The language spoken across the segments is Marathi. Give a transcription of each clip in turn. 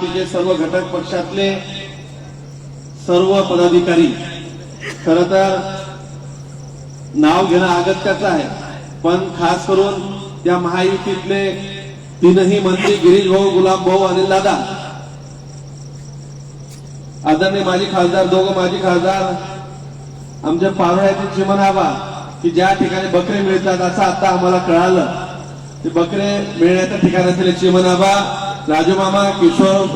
तुझे सर्व घटक पक्षातले सर्व पदाधिकारी खर तर नाव घेणं अगत्याचं आहे. पण खास करून त्या महायुतीतले तीनही मंत्री गिरीश भाऊ गुलाब भाऊ अनिल दादा आदरणीय माजी खासदार दोघं माजी खासदार आमच्या पारोळ्यातील चिमन आबा की ज्या ठिकाणी बकरे मिळतात असं आता आम्हाला कळालं. ते बकरे मिळण्याच्या ठिकाण असलेले चिमन आबा राजू मामा किशोर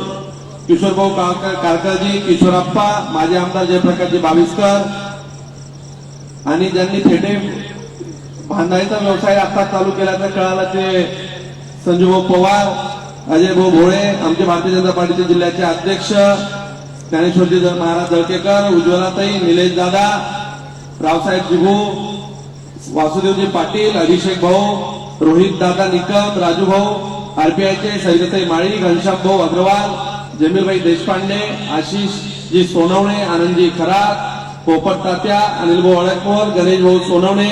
किशोरभाऊ काळकर किशोर किशोरप्पा माजी आमदार जयप्रकाशजी बाविस्कर आणि ज्यांनी थेटे बांधायचा व्यवसाय आता चालू केल्याचं कळालं ते संजूभाऊ पवार अजय भाऊ भोळे आमचे भारतीय जनता पार्टीचे जिल्ह्याचे अध्यक्ष ज्ञानेश्वरजी महाराज दळकेकर उज्ज्वलाताई निलेश दादा रावसाहेब जिभू वासुदेवजी पाटील अभिषेक भाऊ रोहित दादा निकम राजू भाऊ आरपीआयचे सैजताई माळी घनश्याम भाऊ अग्रवाल जमीलभाई देशपांडे आशिष जी सोनवणे आनंदजी खरात पोपट तात्या अनिल भाऊ अळकमोर गणेश भाऊ सोनवणे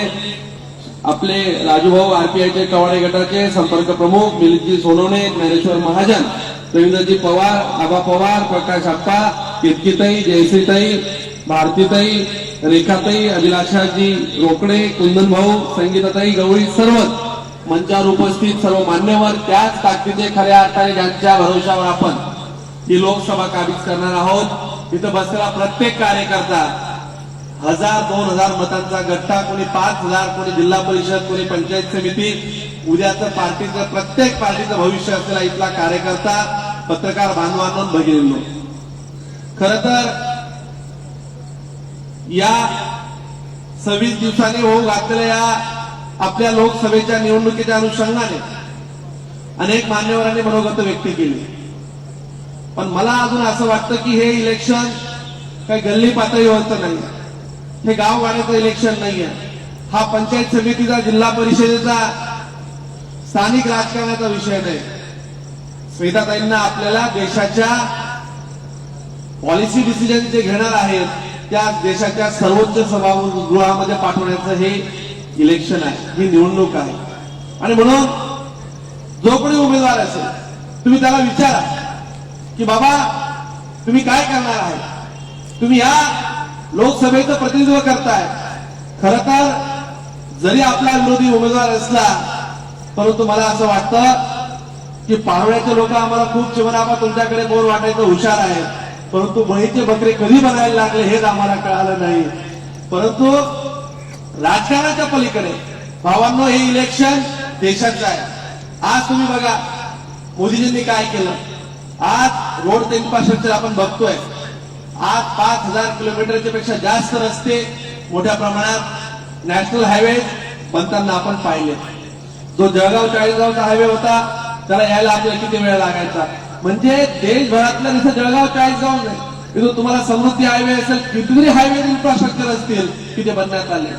आपले राजूभाऊ आरपीआयचे कवाडे गटाचे संपर्क प्रमुख मिलितजी सोनवणे ज्ञानेश्वर महाजन रवींद्रजी पवार आबा पवार प्रकाश आप्पा कितकीताई जयश्रीताई भारतीताई रेखाताई अभिलाषाजी रोकडे कुंदन भाऊ संगीताताई गवळी सर्वच मंचावर उपस्थित सर्व मान्यवर त्याच ताकदीचे खऱ्या अर्थाने ज्यांच्या भरोशावर आपण ही लोकसभा काबीज करणार आहोत इथं बसलेला प्रत्येक कार्यकर्ता हजार दोन हजार मतांचा गट्टा कोणी पाच हजार कोणी जिल्हा परिषद कोणी पंचायत समिती उद्याचं पार्टीचं प्रत्येक पार्टीचं भविष्य असलेला इथला कार्यकर्ता पत्रकार बांधवांनो भगिनींनो. खर तर या सव्वीस दिवसांनी होऊ घातलेल्या आपल्या लोकसभेच्या निवडणुकीच्या अनुषंगाने अनेक मान्यवरांनी मनोगत व्यक्त केली. पण मला अजून असं वाटतं की हे इलेक्शन काही गल्ली पातळीवरचं नाही. हे गाव इलेक्शन नाही आहे हा पंचायत समितीचा जिल्हा परिषदेचा स्थानिक राजकारणाचा विषय नाही. स्मिताताईंना आपल्याला देशाच्या पॉलिसी डिसिजन जे घेणार आहेत त्या देशाच्या सर्वोच्च सभागृहामध्ये पाठवण्याचं हे इलेक्शन आहे ही निवडणूक आहे. आणि म्हणून जो कोणी उमेदवार असेल तुम्ही त्याला विचारा की बाबा तुम्ही काय करणार आहे? तुम्ही या लोकसभेचं प्रतिनिधित्व करताय. खर तर जरी आपला विरोधी उमेदवार असला परंतु मला असं वाटतं की पाहुण्याचे लोक आम्हाला खूप चिमनाबा तुमच्याकडे बोर वाटायचं हुशार आहे परंतु बळीचे बकरे कधी बनायला लागले हेच आम्हाला कळालं नाही. परंतु राजकारणाच्या पलीकडे. भावांनो हे इलेक्शन देशाचं आहे. आज तुम्ही बघा मोदीजींनी काय केलं? आज रोड इन्फ्रास्ट्रक्चर आपण बघतोय. आज पाच हजार किलोमीटरच्या पेक्षा जास्त रस्ते मोठ्या प्रमाणात नॅशनल हायवे बनताना आपण पाहिले. जो जळगाव चाळीसगावचा हायवे होता त्याला यायला आपल्याला किती वेळ लागायचा? म्हणजे देशभरातलं जसं जळगाव चाळीसगाव नाही तिथून तुम्हाला समृद्धी हायवे असेल कितीतरी हायवे इन्फ्रास्ट्रक्चर असतील तिथे बनण्यात आले.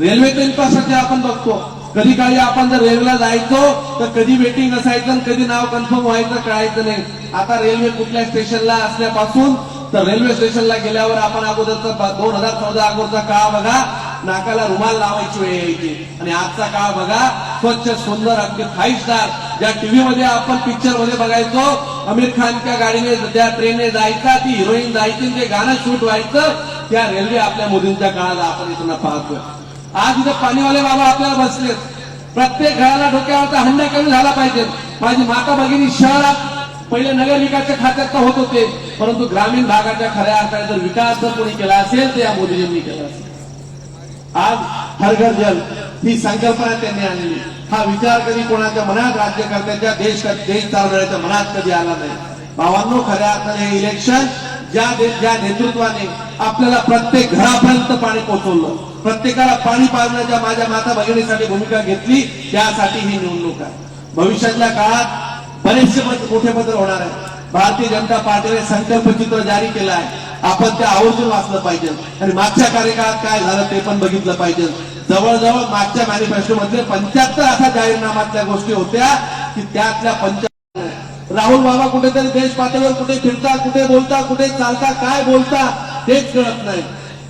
रेल्वेचं इन्फ्रास्ट्रक्चर आपण बघतो. कधी काळी आपण जर रेल्वेला जायचो तर कधी वेटिंग असायचं आणि कधी नाव कन्फर्म व्हायचं कळायचं नाही. आता रेल्वे कुठल्या स्टेशनला असल्यापासून तर रेल्वे स्टेशनला गेल्यावर आपण अगोदरचा दोन हजार चौदा अगोदरचा काळ बघा. नाकाला रुमाल लावायची वेळ यायची. आणि आजचा काळ बघा स्वच्छ सुंदर अगदी फाईव्ह स्टार ज्या टीव्ही मध्ये आपण पिक्चरमध्ये बघायचो आमिर खानच्या गाडीने त्या ट्रेनने जायचा ती हिरोईन जायची जे गाणं शूट व्हायचं त्या रेल्वे आपल्या मोदींच्या काळाला आपण इथून पाहतोय. आज इथे पाणीवाले बाबा आपल्याला बसलेत. प्रत्येक घराला डोक्यावरचा हंडा कमी झाला पाहिजे. माझी माता भगिनी शहरात पहिले नगरविकासच्या खात्यात तर होत होते. परंतु ग्रामीण भागाच्या खऱ्या अर्थाने जर विकास जर कोणी केला असेल तर या मोदीजींनी केला असेल. आज हर घर जल ही संकल्पना त्यांनी आणली. हा विचार कधी कोणाच्या मनात राज्यकर्त्यांच्या देश देश चालवण्याच्या मनात कधी आला नाही? भावांनो खऱ्या अर्थाने हे इलेक्शन ज्या ज्या नेतृत्वाने आपल्याला प्रत्येक घरापर्यंत पाणी पोहोचवलं. प्रत्येकाला पाणी पाजण्याच्या माझ्या माता भगिनीसाठी भूमिका घेतली त्यासाठी ही निवडणूक आहे. भविष्यातल्या काळात बरेचसे मोठे बदल होणार आहे भारतीय जनता पार्टीने संकल्प चित्र जारी केलं आहे. आपण ते आवर्जून वाचलं पाहिजे. आणि मागच्या कार्यकाळात काय झालं ते पण बघितलं पाहिजे. जवळजवळ मागच्या मॅनिफेस्टो मध्ये पंच्याहत्तर असा जाहीरनामातल्या गोष्टी होत्या की त्यातल्या पंच्याहत्तर राहुल बाबा कुठेतरी देश पातळीवर कुठे फिरता कुठे बोलता कुठे चालता काय बोलता तेच कळत नाही.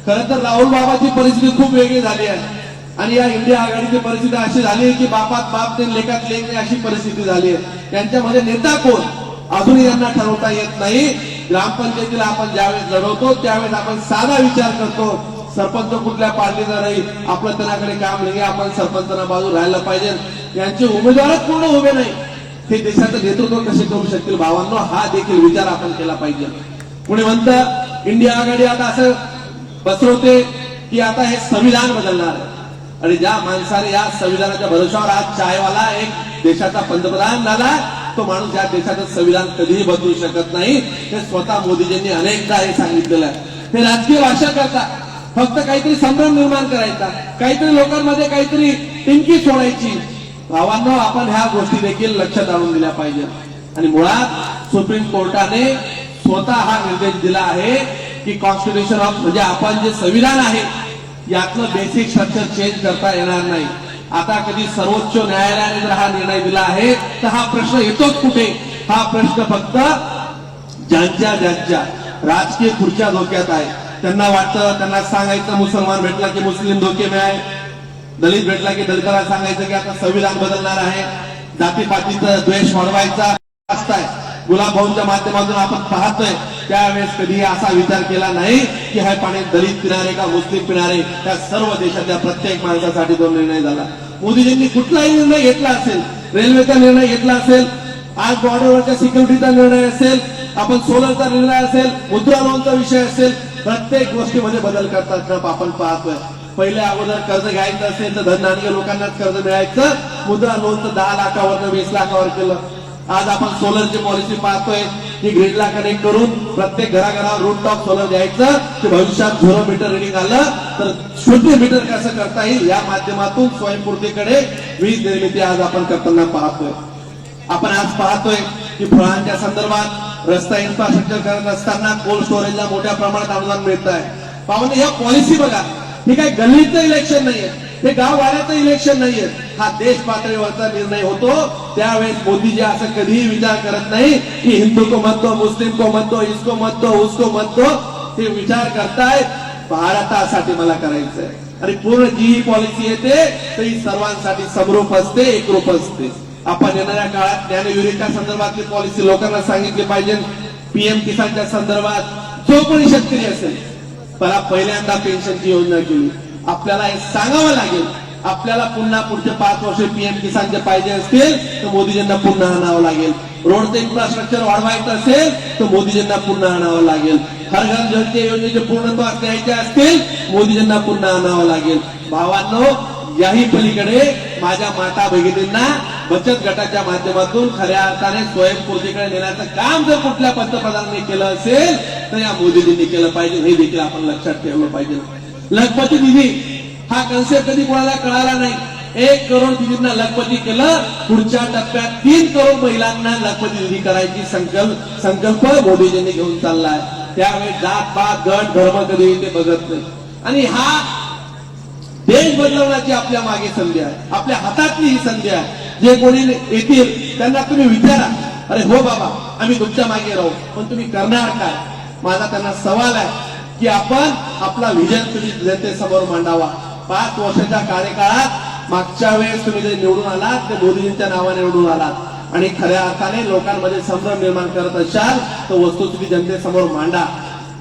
खरं तर राहुल बाबाची परिस्थिती खूप वेगळी झाली आहे. आणि या इंडिया आघाडीची परिस्थिती अशी झाली आहे की बापात बाप ते लेखात लेख नाही अशी परिस्थिती झाली आहे. त्यांच्यामध्ये नेता कोण? अजूनही यांना ठरवता येत नाही. ग्रामपंचायतीला आपण ज्यावेळेस लढवतो त्यावेळेस आपण साधा विचार करतो सरपंच कुठल्या पार्टीचा राहील आपलं त्यांच्याकडे काम नाही आपण सरपंचांना बाजू राहायला पाहिजे. यांचे उमेदवारच पूर्ण उभे नाही. हे देशाचं नेतृत्व कसे करू शकतील भावांनो हा देखील विचार आपण केला पाहिजे. पुणे म्हणतं इंडिया आघाडी आता असं पसरवते की आता हे संविधान बदलणार आहे. आणि ज्या माणसाने या संविधानाच्या भरोशावर आज चायवाला एक देशाचा पंतप्रधान झाला तो माणूस या देशाचं संविधान कधीही बदलू शकत नाही. हे स्वतः मोदीजींनी अनेकदा हे सांगितलेलं आहे. ते राजकीय भाषा करतात फक्त काहीतरी संभ्रम निर्माण करायचा काहीतरी लोकांमध्ये काहीतरी टिंकी सोडायची. भावांना आपण ह्या गोष्टी देखील लक्षात आणून दिल्या पाहिजे आणि मुळात सुप्रीम कोर्टाने स्वतः हा निर्देश दिला आहे की कॉन्स्टिट्युशन ऑफ म्हणजे आपण जे संविधान आहे यातलं बेसिक स्ट्रक्चर चेंज करता येणार नाही. आता कधी सर्वोच्च न्यायालयाने जर हा निर्णय दिला आहे तर हा प्रश्न येतोच कुठे? हा प्रश्न फक्त ज्यांच्या ज्यांच्या राजकीय खुर्च्या धोक्यात आहे. त्यांना वाटतं त्यांना सांगायचं मुसलमान भेटला की मुस्लिम धोके मिळाय. दलित भेटला की दलिताला सांगायचं की आता संविधान बदलणार आहे. जातीपातीचा द्वेष वाढवायचा असताय गुलाब भाऊंच्या माध्यमातून आपण पाहतोय त्यावेळेस कधी असा विचार केला नाही की हे पाणी दलित पिणारे का मुस्लिम पिणारे? त्या सर्व देशातल्या प्रत्येक माणसासाठी तो निर्णय झाला. मोदीजींनी कुठलाही निर्णय घेतला असेल रेल्वेचा निर्णय घेतला असेल आज बॉर्डरवरच्या सिक्युरिटीचा निर्णय असेल आपण सोलरचा निर्णय असेल मुद्रा लोनचा विषय असेल प्रत्येक गोष्टीमध्ये बदल करतात आपण पाहतोय. पहिले अगोदर कर्ज घ्यायचं असेल तर धनधान्य लोकांनाच कर्ज मिळायचं मुद्रा लोनचं दहा लाखावर वीस लाखावर केलं. आज आपण सोलरची पॉलिसी पाहतोय की ग्रीडला कनेक्ट करून प्रत्येक घराघरावर रूट टॉप सोलर द्यायचं की भविष्यात झिरो मीटर रिडिंग आलं तर शून्य मीटर कसं करता येईल? या माध्यमातून स्वयंपूर्तीकडे वीज निर्मिती आज आपण करताना पाहतोय. आपण आज पाहतोय की फळांच्या संदर्भात रस्ता इन्फ्रास्ट्रक्चर करत असताना कोल्ड स्टोरेजला मोठ्या प्रमाणात अनुदान मिळत आहे पाहुणे या पॉलिसी बघा. हे काय गल्लीचं इलेक्शन नाहीये. हे गाववाड्याचं इलेक्शन नाहीये. हा देश पातळीवरचा निर्णय होतो त्यावेळेस मोदीजी असं कधीही विचार करत नाही की हिंदू को मत दो मुस्लिम को मत दो इसको मत दो उसको मत दो ते विचार करताय भारतासाठी मला करायचंय. आणि पूर्ण जी ही पॉलिसी येते तर ही सर्वांसाठी समरूप असते एकरूप असते. आपण येणाऱ्या काळात ज्ञानयुरीच्या संदर्भातली पॉलिसी लोकांना सांगितली पाहिजे. पीएम किसानच्या संदर्भात जो कोणी शेतकरी असेल मला पहिल्यांदा पेन्शनची योजना केली. आपल्याला हे सांगावं लागेल. आपल्याला पुन्हा पुढचे पाच वर्ष पीएम किसानचे पाहिजे असतील तर मोदीजींना पुन्हा आणावं लागेल. रोडचं इन्फ्रास्ट्रक्चर वाढवायचं असेल तर मोदीजींना पुन्हा आणावं लागेल. हर घर जलच्या योजनेचे पूर्णत्वास द्यायचे असतील मोदीजींना पुन्हा आणावं लागेल. भावांनो याही पलीकडे माझ्या माता भगिनींना बचत गटाच्या माध्यमातून खऱ्या अर्थाने स्वयंपूर्तीकडे नेण्याचं काम जर कुठल्या पंतप्रधानांनी केलं असेल तर या मोदीजींनी केलं पाहिजे. हे देखील आपण लक्षात ठेवलं पाहिजे. लखपती निधी. हा कन्सेप्ट कधी कोणाला कळाला नाही. एक करोड दिदींना लखपती केलं पुढच्या टप्प्यात तीन करोड महिलांना लखपती दिदी करायची संकल्प संकल्प मोदीजींनी घेऊन चाललाय. त्यावेळी जात पात गट धर्म कधी ते बघत नाही. आणि हा देश बदलवण्याची आपल्या मागे संधी आहे. आपल्या हातातली ही संधी आहे. जे कोणी येतील त्यांना तुम्ही विचारा. अरे हो बाबा आम्ही तुमच्या मागे राहू. पण तुम्ही करणार काय? माझा त्यांना सवाल आहे की आपण आपला विजन तुम्ही जनतेसमोर मांडावा. पाच वर्षाच्या कार्यकाळात मागच्या वेळेस तुम्ही जे निवडून आलात ते मोदीजींच्या नावाने निवडून आलात. आणि खऱ्या अर्थाने लोकांमध्ये संभ्रम निर्माण करत असाल तर वस्तुस्थिती जनतेसमोर मांडा.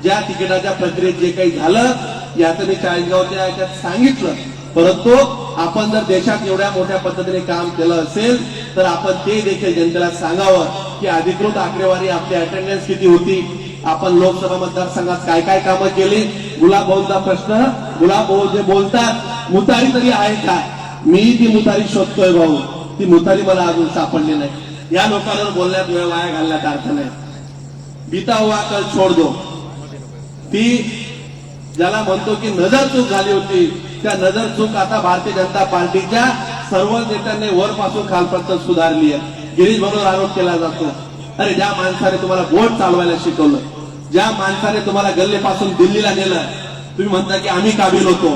ज्या तिकिटाच्या प्रक्रियेत जे काही झालं याचं मी चाळीसगावच्या याच्यात सांगितलं. परंतु आपण जर देशात एवढ्या मोठ्या पद्धतीने काम केलं असेल तर आपण ते देखील जनतेला सांगावं की अधिकृत आकडेवारी आपली अटेंडन्स किती होती? आपण लोकसभा मतदारसंघात काय काय कामं केली? गुलाबभाऊंचा प्रश्न गुलाब भाऊ जे बोलतात मुतारी तरी आहे का? मी ती मुतारी शोधतोय भाऊ. ती मुतारी मला अजून सापडली नाही. या लोकांवर बोलण्यात वेळ वाया घालण्यात अर्थ नाही. बिता हुआ कल छोड़ दो. ती ज्याला म्हणतो की नजर चूक झाली होती त्या नजर चूक आता भारतीय जनता पार्टीच्या सर्व नेत्यांनी वरपासून खालपर्यंत सुधारली आहे. गिरीश म्हणून आरोप केला जातो. अरे ज्या माणसाने तुम्हाला बोट चालवायला शिकवलं ज्या माणसाने तुम्हाला गल्लीपासून दिल्लीला नेलं तुम्ही म्हणता की आम्ही काबिल होतो.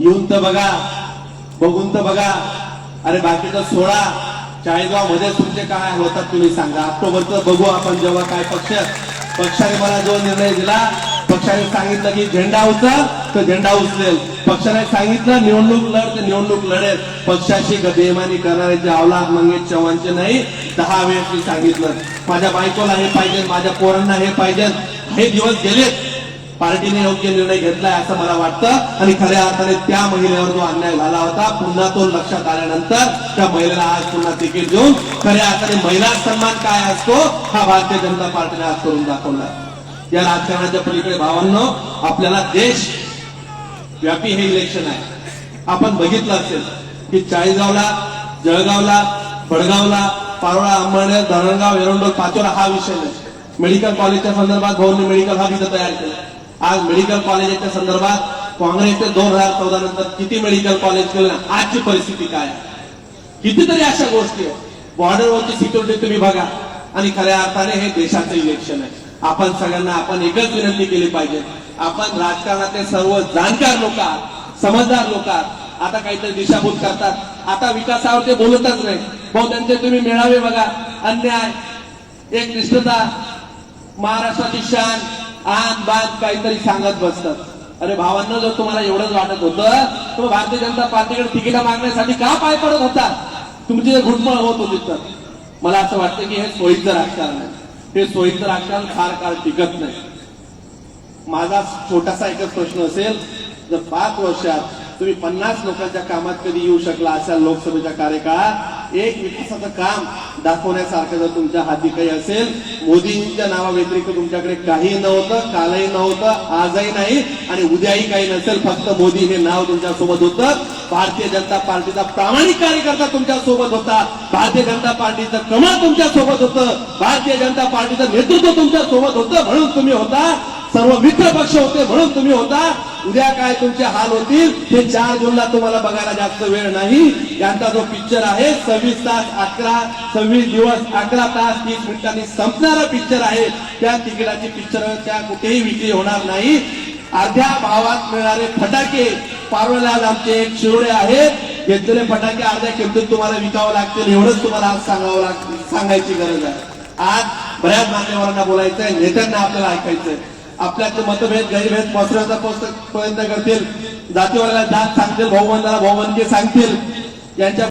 येऊन तर बघा बघून तर बघा. अरे बाकीचं सोळा चाळीसगावमध्ये तुमचे काय होतात तुम्ही सांगा. ऑक्टोबरचं बघू आपण जेव्हा काय पक्ष. पक्षाने मला जो निर्णय दिला पक्षाने सांगितलं की झेंडा उचल तर झेंडा उचलेल. पक्षाने सांगितलं निवडणूक लढ तर निवडणूक लढेल. पक्षाशी बेमानी करणाऱ्याचे औलाद मंगेश चव्हाणचे नाही दहा वेळेस मी सांगितलं. माझ्या बायकोला हे पाहिजे माझ्या पोरांना हे पाहिजे. हे दिवस गेलेत. पार्टीने योग्य निर्णय घेतलाय असं मला वाटतं. आणि खऱ्या अर्थाने त्या महिलेवर जो अन्याय झाला होता पुन्हा तो लक्षात आल्यानंतर त्या महिलेला आज पुन्हा तिकीट देऊन खऱ्या अर्थाने महिला सन्मान काय असतो हा भारतीय जनता पार्टीने आज करून दाखवला. या राजकारणाच्या पलीकडे भावांनो आपल्याला देश व्यापी हे इलेक्शन आहे. आपण बघितलं असेल की चाळीसगावला जळगावला बडगावला पारोळा अंबळनेर धरणगाव एरंडोल पाचोरा हा विषय नाही. मेडिकल कॉलेजच्या संदर्भात भाऊंनी मेडिकल हा तिथं तयार केला. आज मेडिकल कॉलेजच्या संदर्भात काँग्रेसचे दोन हजार चौदा नंतर किती मेडिकल कॉलेज केलं आजची परिस्थिती काय कितीतरी अशा गोष्टी आहेत. बॉर्डरवरची सिक्युरिटी तुम्ही बघा. आणि खऱ्या अर्थाने हे देशाचं इलेक्शन आहे. आपण सगळ्यांना आपण एकच विनंती केली पाहिजे. आपण राजकारणातले सर्व जाणकार लोक आहात समजदार लोक आहात. आता काहीतरी दिशाभूत करतात. आता विकासावर ते बोलतच नाही. भाऊ त्यांचे तुम्ही मेळावे बघा. अन्याय एक निष्ठता महाराष्ट्राची शान आन बात काहीतरी सांगत बसतात. अरे भावांना जर तुम्हाला एवढंच वाटत होतं तो भारतीय जनता पार्टीकडे तिकीट मागण्यासाठी का पाय पडत होता? तुमची घुटमळ होत होती तर. मला असं वाटतं की हे सोयीचं राजकारण आहे. हे सोयीचं राजकारण फार काळ टिकत नाही. माझा छोटासा एकच प्रश्न असेल जर पाच वर्षात तुम्ही पन्नास लोकांच्या कामात कधी येऊ शकला अशा लोकसभेच्या कार्यकाळात एक विकासाचं काम दाखवण्यासारखं जर तुमच्या हाती काही असेल मोदींच्या नावाव्यतिरिक्त तुमच्याकडे काही नव्हतं कालही नव्हतं आजही नाही आणि उद्याही काही नसेल फक्त मोदी हे नाव तुमच्यासोबत होतं. भारतीय जनता पार्टीचा प्रामाणिक कार्यकर्ता तुमच्यासोबत होता. भारतीय जनता पार्टीचं कमळ तुमच्यासोबत होतं. भारतीय जनता पार्टीचं नेतृत्व तुमच्यासोबत होतं म्हणून तुम्ही होता. सर्व मित्र पक्ष होते म्हणून तुम्ही होता. उद्या काय तुमचे हाल होतील हे चार जूनला तुम्हाला बघायला जास्त वेळ नाही. यांचा जो पिक्चर आहे सव्वीस तास अकरा सव्वीस दिवस अकरा तास तीस मिनिटांनी संपणारा पिक्चर आहे. त्या तिकिटाची पिक्चर त्या कुठेही विक्री होणार नाही. अर्ध्या भावात मिळणारे फटाके पारोळ्याला आमचे एक शिरोडे आहेत घेतलेले फटाके अर्ध्या किमतीत तुम्हाला विकावं लागतील एवढंच तुम्हाला आज सांगावं लाग सांगायची गरज आहे. आज बऱ्याच मान्यवरांना बोलायचंय नेत्यांना आपल्याला ऐकायचंय. आपल्यात मतभेद गैरभेद पसरवण्याचा पोस्ट- प्रयत्न करतील. जातीवाल्याला जात सांगतील भाऊबंदाला भाऊबंदकी सांगतील. यांच्या